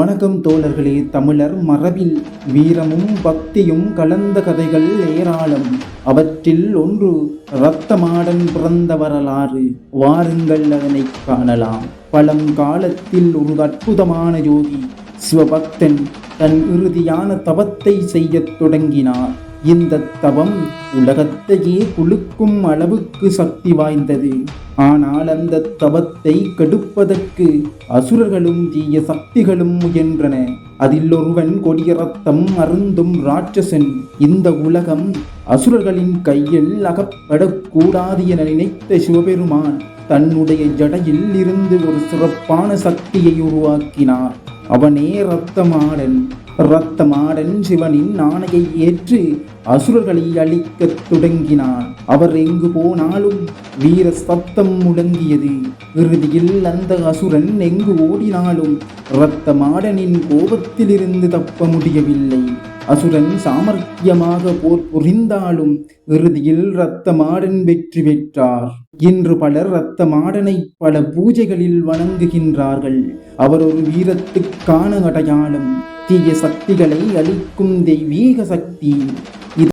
வணக்கம் தோழர்களே தமிழர் மரபில் வீரமும் பக்தியும் கலந்த கதைகள் ஏராளம். அவற்றில் ஒன்று இரத்தமாடன் பிறந்த வரலாறு. வாருங்கள் அதனை காணலாம். பழங்காலத்தில் ஒரு அற்புதமான யோகி சிவபக்தன் தன் இறுதியான தவத்தை செய்யத் தொடங்கினார். இந்த தவம் உலகத்தையே குலுக்கும் அளவுக்கு சக்தி வாய்ந்தது. ஆனால் அந்த தவத்தை கெடுப்பதற்கு அசுரர்களும் தீய சக்திகளும் முயன்றன. அதில் ஒருவன் கொடிய ரத்தம் அருந்தும் ராட்சசன். இந்த உலகம் அசுரர்களின் கையில் அகப்படக்கூடாது என நினைத்த சிவபெருமான் தன்னுடைய ஜடையில் இருந்து ஒரு சிறப்பான சக்தியை உருவாக்கினார். அவனே இரத்தமாடன் இரத்தமாடன் சிவனின் ஆணையை ஏற்று அசுரர்களை அழிக்கத் தொடங்கினான். அவர் எங்கு போனாலும் வீர சத்தம் முழங்கியது. இறுதியில் அந்த அசுரன் எங்கு ஓடினாலும் இரத்தமாடனின் கோபத்திலிருந்து தப்ப முடியவில்லை. அசுரன் சாமர்த்தியமாக போர் புரிந்தாலும் இறுதியில் இரத்த மாடன் வெற்றி பெற்றார். இன்று பலர் இரத்த மாடனை பல பூஜைகளில் வணங்குகின்றார்கள். அவர் ஒரு வீரத்துக்கான அடையாளம். தீய சக்திகளை அளிக்கும் தெய்வீக சக்தி.